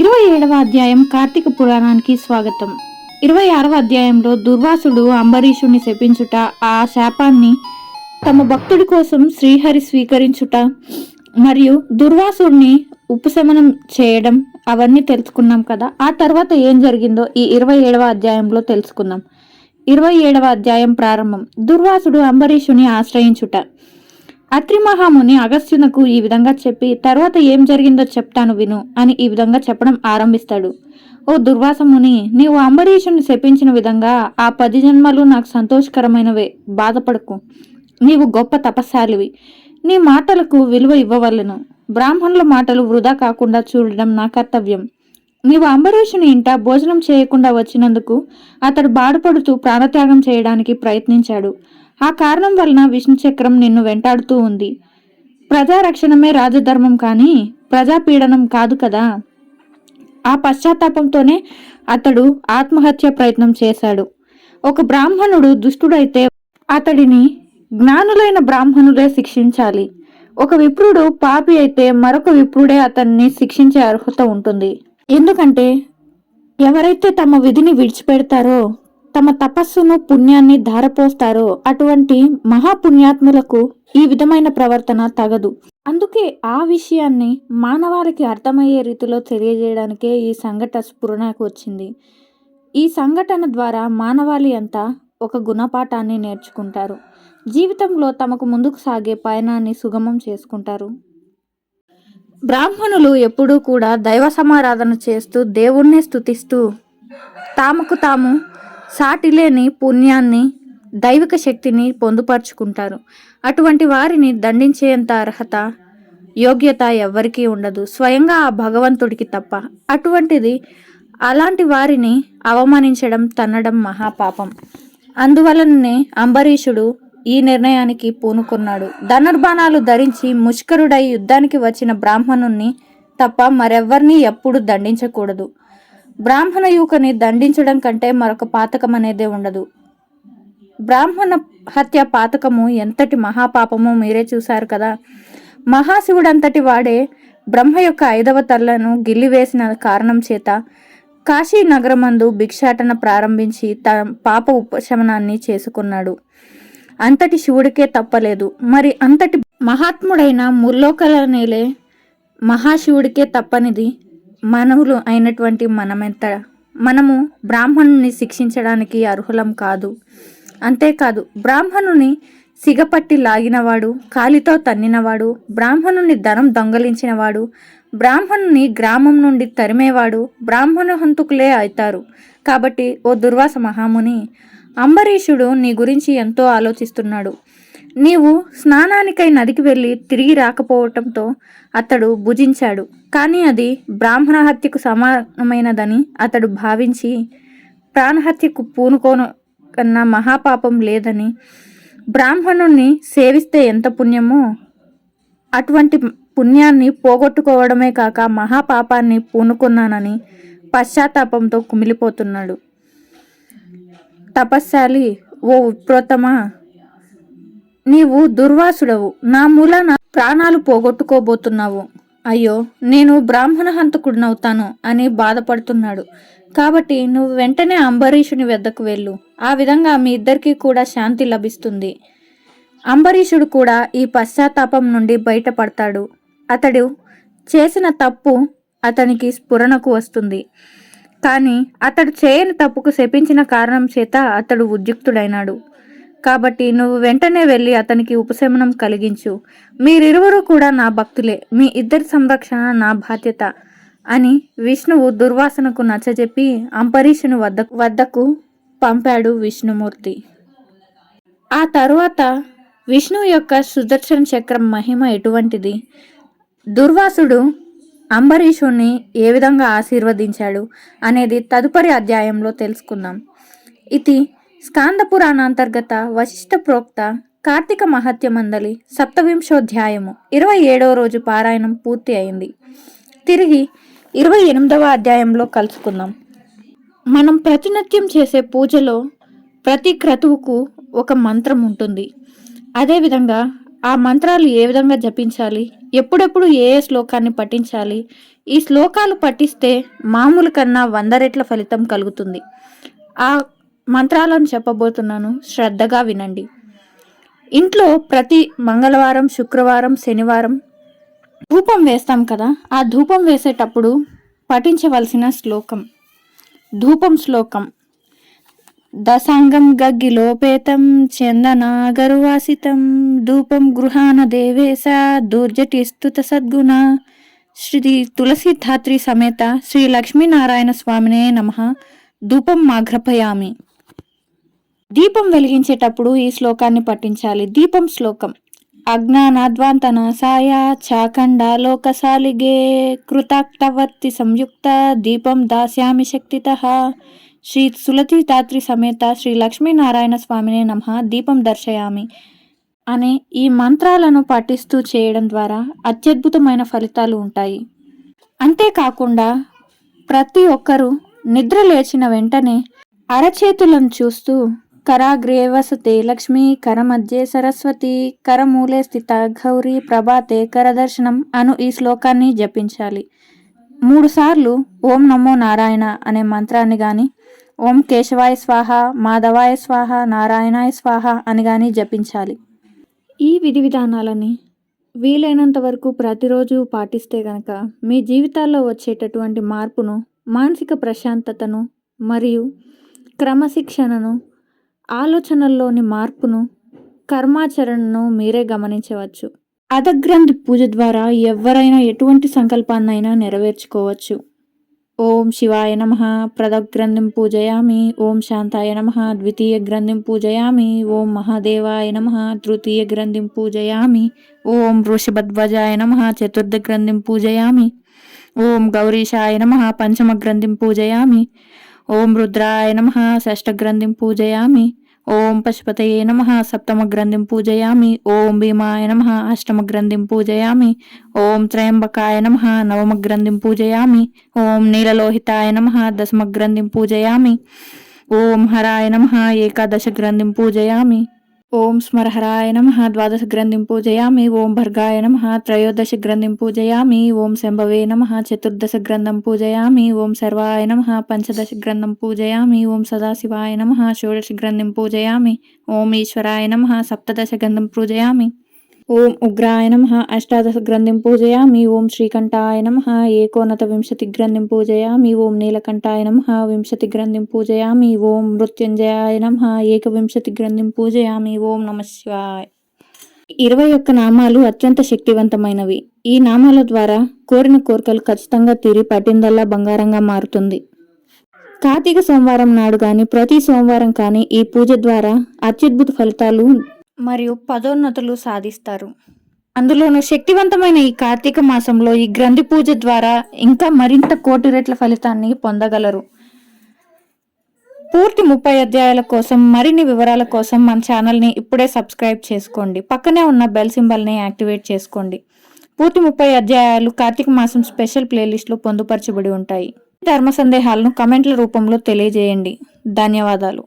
ఇరవై ఏడవ అధ్యాయం కార్తీక పురాణానికి స్వాగతం. ఇరవై ఆరవ అధ్యాయంలో దుర్వాసుడు అంబరీషుణ్ణి శపించుట ఆ శాపాన్ని తమ భక్తుడి కోసం శ్రీహరి స్వీకరించుట మరియు దుర్వాసుడిని ఉపశమనం చేయడం అవన్నీ తెలుసుకున్నాం కదా. ఆ తర్వాత ఏం జరిగిందో ఈ ఇరవై ఏడవ అధ్యాయంలో తెలుసుకుందాం. ఇరవై ఏడవ అధ్యాయం ప్రారంభం. దుర్వాసుడు అంబరీషుని ఆశ్రయించుట. అత్రి మహాముని అగస్త్యునకు ఈ విధంగా చెప్పి తర్వాత ఏం జరిగిందో చెప్తాను విను అని ఈ విధంగా చెప్పడం ఆరంభిస్తాడు. ఓ దుర్వాసముని నీవు అంబరీషుని శపించిన విధంగా ఆ పది జన్మలు నాకు సంతోషకరమైనవే బాధపడకు. నీవు గొప్ప తపస్శాలివి నీ మాటలకు విలువ ఇవ్వవలను. బ్రాహ్మణుల మాటలు వృధా కాకుండా చూడడం నా కర్తవ్యం. నీవు అంబరీషుని ఇంట భోజనం చేయకుండా వచ్చినందుకు అతడు బాధపడుతూ ప్రాణత్యాగం చేయడానికి ప్రయత్నించాడు. ఆ కారణం వలన విష్ణు చక్రం నిన్ను వెంటాడుతూ ఉంది. ప్రజారక్షణమే రాజధర్మం కానీ ప్రజాపీడనం కాదు కదా? ఆ పశ్చాత్తాపంతోనే అతడు ఆత్మహత్య ప్రయత్నం చేశాడు. ఒక బ్రాహ్మణుడు దుష్టుడైతే అతడిని జ్ఞానులైన బ్రాహ్మణులే శిక్షించాలి. ఒక విప్రుడు పాపి అయితే మరొక విప్రుడే అతన్ని శిక్షించే అర్హత ఉంటుంది. ఎందుకంటే ఎవరైతే తమ విధిని విడిచిపెడతారో తమ తపస్సును పుణ్యాన్ని ధారపోస్తారో అటువంటి మహాపుణ్యాత్ములకు ఈ విధమైన ప్రవర్తన తగదు. అందుకే ఆ విషయాన్ని మానవాళికి అర్థమయ్యే రీతిలో తెలియజేయడానికే ఈ సంఘటన స్ఫురణకు వచ్చింది. ఈ సంఘటన ద్వారా మానవాళి అంతా ఒక గుణపాఠాన్ని నేర్చుకుంటారు. జీవితంలో తమకు ముందుకు సాగే పయనాన్ని సుగమం చేసుకుంటారు. బ్రాహ్మణులు ఎప్పుడూ కూడా దైవ సమారాధన చేస్తూ దేవుణ్ణి స్తుతిస్తూ తాముకు తాము సాటిలేని పుణ్యాన్ని దైవిక శక్తిని పొందుపరుచుకుంటారు. అటువంటి వారిని దండించేంత అర్హత యోగ్యత ఎవ్వరికీ ఉండదు. స్వయంగా ఆ భగవంతుడికి తప్ప అటువంటిది అలాంటి వారిని అవమానించడం తన్నడం మహాపాపం అందువలననే అంబరీషుడు ఈ నిర్ణయానికి పూనుకున్నాడు. ధనుర్బాణాలు ధరించి ముష్కరుడై యుద్ధానికి వచ్చిన బ్రాహ్మణుణ్ణి తప్ప మరెవ్వరిని ఎప్పుడు దండించకూడదు. బ్రాహ్మణ యువకుని దండించడం కంటే మరొక పాతకం అనేదే ఉండదు. బ్రాహ్మణ హత్య పాతకము ఎంతటి మహాపాపమో మీరే చూశారు కదా. మహాశివుడంతటి వాడే బ్రహ్మ యొక్క ఐదవ తల్లను గిల్లివేసిన కారణం చేత కాశీ నగరమందు భిక్షాటన ప్రారంభించి తన పాప ఉపశమనాన్ని చేసుకున్నాడు. అంతటి శివుడికే తప్పలేదు. మరి అంతటి మహాత్ముడైన ముల్లోకలనేలే మహాశివుడికే తప్పనిది మనవులు అయినటువంటి మనమెంత? మనము బ్రాహ్మణుని శిక్షించడానికి అర్హులం కాదు. అంతేకాదు బ్రాహ్మణుని సిగపట్టి లాగినవాడు కాలితో తన్నినవాడు బ్రాహ్మణుని ధనం దొంగలించినవాడు బ్రాహ్మణుని గ్రామం నుండి తరిమేవాడు బ్రాహ్మణ హంతుకులే అవుతారు. కాబట్టి ఓ దుర్వాస మహాముని అంబరీషుడు నీ గురించి ఎంతో ఆలోచిస్తున్నాడు. నీవు స్నానానికై నదికి వెళ్ళి తిరిగి రాకపోవటంతో అతడు భుజించాడు. కానీ అది బ్రాహ్మణ హత్యకు సమానమైనదని అతడు భావించి ప్రాణహత్యకు పూనుకోను కన్నా మహాపాపం లేదని బ్రాహ్మణుణ్ణి సేవిస్తే ఎంత పుణ్యమో అటువంటి పుణ్యాన్ని పోగొట్టుకోవడమే కాక మహాపాపాన్ని పూనుకున్నానని పశ్చాత్తాపంతో కుమిలిపోతున్నాడు. తపస్శాలి ఓ విప్రోత్తమా నీవు దుర్వాసుడవు నా మూలన ప్రాణాలు పోగొట్టుకోబోతున్నావు. అయ్యో నేను బ్రాహ్మణ హంతకుడినవుతాను అని బాధపడుతున్నాడు. కాబట్టి నువ్వు వెంటనే అంబరీషుని వద్దకు వెళ్ళు. ఆ విధంగా మీ ఇద్దరికీ కూడా శాంతి లభిస్తుంది. అంబరీషుడు కూడా ఈ పశ్చాత్తాపం నుండి బయటపడతాడు. అతడు చేసిన తప్పు అతనికి స్ఫురణకు వస్తుంది. కానీ అతడు చేయని తప్పుకు శపించిన కారణం చేత అతడు ఉద్యుక్తుడైనాడు. కాబట్టి నువ్వు వెంటనే వెళ్ళి అతనికి ఉపశమనం కలిగించు. మీరిరువురు కూడా నా భక్తులే. మీ ఇద్దరి సంరక్షణ నా బాధ్యత అని విష్ణువు దుర్వాసనకు నచ్చజెప్పి అంబరీషుని వద్ద వద్దకు పంపాడు విష్ణుమూర్తి. ఆ తరువాత విష్ణువు యొక్క సుదర్శన చక్రం మహిమ ఎటువంటిది? దుర్వాసుడు అంబరీషుణ్ణి ఏ విధంగా ఆశీర్వదించాడు అనేది తదుపరి అధ్యాయంలో తెలుసుకుందాం. ఇది స్కాంద పురాణాంతర్గత వశిష్ఠ ప్రోక్త కార్తీక మహత్య మందలి సప్తవింశోధ్యాయము ఇరవై ఏడవ రోజు పారాయణం పూర్తి అయింది. తిరిగి ఇరవై ఎనిమిదవ అధ్యాయంలో కలుసుకుందాం. మనం ప్రతినిత్యం చేసే పూజలో ప్రతి క్రతువుకు ఒక మంత్రం ఉంటుంది. అదేవిధంగా ఆ మంత్రాలు ఏ విధంగా జపించాలి? ఎప్పుడెప్పుడు ఏ ఏ శ్లోకాన్ని పఠించాలి? ఈ శ్లోకాలు పఠిస్తే మామూలు కన్నా వంద రెట్ల ఫలితం కలుగుతుంది. ఆ మంత్రాలను చెప్పబోతున్నాను. శ్రద్ధగా వినండి. ఇంట్లో ప్రతి మంగళవారం శుక్రవారం శనివారం ధూపం వేస్తాం కదా? ఆ ధూపం వేసేటప్పుడు పఠించవలసిన శ్లోకం. ధూపం శ్లోకం. దశాంగం గగ్గిలోపేతం చందనాగరువాసితం ధూపం గృహాన దేవేశ దుర్జటిస్తుత సద్గుణ. శ్రీ తులసీధాత్రి సమేత శ్రీ లక్ష్మీనారాయణ స్వామినే నమ. ధూపం మాఘ్రపయామి దీపం వెలిగించేటప్పుడు ఈ శ్లోకాన్ని పఠించాలి. దీపం శ్లోకం. అజ్ఞానాద్వాంతనాశాయ చాకండ లోకశాలిగే కృతాక్తవర్తి సంయుక్త దీపం దాస్యామి శక్తిత. శ్రీ సులతీదాత్రి సమేత శ్రీ లక్ష్మీనారాయణ స్వామినే నమ దీపం దర్శయామి. అనే ఈ మంత్రాలను పఠిస్తూ చేయడం ద్వారా అత్యద్భుతమైన ఫలితాలు ఉంటాయి. అంతేకాకుండా ప్రతి ఒక్కరూ నిద్ర లేచిన వెంటనే అరచేతులను చూస్తూ కరాగ్రే వసతే లక్ష్మి కరమధ్యే సరస్వతి కరమూలే స్థిత గౌరీ ప్రభాతే కరదర్శనం అను ఈ శ్లోకాన్ని జపించాలి. మూడుసార్లు ఓం నమో నారాయణ అనే మంత్రాన్ని కానీ ఓం కేశవాయ స్వాహ మాధవాయ స్వాహ నారాయణాయ స్వాహ అని గాని జపించాలి. ఈ విధి విధానాలని వీలైనంత వరకు ప్రతిరోజు పాటిస్తే గనక మీ జీవితాల్లో వచ్చేటటువంటి మార్పును మానసిక ప్రశాంతతను మరియు క్రమశిక్షణను ఆలోచనల్లోని మార్పును కర్మాచరణను మీరే గమనించవచ్చు. అధగ్రంథి పూజ ద్వారా ఎవరైనా ఎటువంటి సంకల్పాన్నైనా నెరవేర్చుకోవచ్చు. ఓం శివాయ నమ. ప్రథగ్రంథిం పూజయామి. ఓం శాంతాయ నమ. ద్వితీయ గ్రంథిం పూజయామి. ఓం మహాదేవాయ నమ. తృతీయ గ్రంథిం పూజయామి. ఓం వృషభధ్వజాయ నమ. చతుర్థ గ్రంథిం పూజయామి. ఓం గౌరీశాయ నమ. పంచమ గ్రంథిం పూజయామి. ఓం రుద్రాయ నమ. షష్ఠ గ్రంథిం పూజయామి. ఓం పశుపతయే నమ. సప్తమ గ్రంథిం పూజయామి. ఓం భీమాయ నమ. అష్టమ గ్రంథిం పూజయామి. ఓం త్రయంబకాయ నమ. నవమ గ్రంథిం పూజయామి. ఓం నీలలోహితాయ నమ. దశమ గ్రంథిం పూజయామి. ఓం హరాయ నమ. ఏకాదశ గ్రంథిం పూజయామి. ఓం స్మరహరాయ నమ. ద్వాదశ గ్రంథిం పూజయామి. ఓం భర్గాయ నమ. త్రయోదశ గ్రంథిం పూజయామి. ఓం శంభవే నమ. చతుర్దశ గ్రంథం పూజయామి. ఓం సర్వాయ నమ. పంచదశ గ్రంథం పూజయామి. ఓం సదాశివాయ నమ. షోడశ గ్రంథిం పూజయామి. ఓం ఈశ్వరాయ నమ. సప్తదశ గ్రంథం పూజయామి. ఓం ఉగ్రాయ నమ. అష్టాదశ గ్రంథిం పూజయామి. ఓం శ్రీకంఠాయ నమ. ఏకోనత వింశతి గ్రంథిం పూజయామి. ఓం నీలకంఠాయ నమ. వింశతి గ్రంథిం పూజయామి. ఓం మృత్యుంజయాయ నమ. ఏకవింశతి గ్రంథిం పూజయామి. ఓం నమ శివాయ. ఇరవై ఒక్క నామాలు అత్యంత శక్తివంతమైనవి. ఈ నామాల ద్వారా కోరిన కోరికలు ఖచ్చితంగా తీరి పట్టిందల్లా బంగారంగా మారుతుంది. కార్తీక సోమవారం నాడు కానీ ప్రతి సోమవారం కానీ ఈ పూజ ద్వారా అత్యద్భుత ఫలితాలు మరియు పదోన్నతులు సాధిస్తారు. అందులోనూ శక్తివంతమైన ఈ కార్తీక మాసంలో ఈ గ్రంథి పూజ ద్వారా ఇంకా మరింత కోటి రెట్ల ఫలితాన్ని పొందగలరు. పూర్తి ముప్పై అధ్యాయాల కోసం మరిన్ని వివరాల కోసం మన ఛానల్ని ఇప్పుడే సబ్స్క్రైబ్ చేసుకోండి. పక్కనే ఉన్న బెల్ సింబల్ని యాక్టివేట్ చేసుకోండి. పూర్తి ముప్పై అధ్యాయాలు కార్తీక మాసం స్పెషల్ ప్లేలిస్ట్లో పొందుపరచబడి ఉంటాయి. ధర్మ సందేహాలను కమెంట్ల రూపంలో తెలియజేయండి. ధన్యవాదాలు.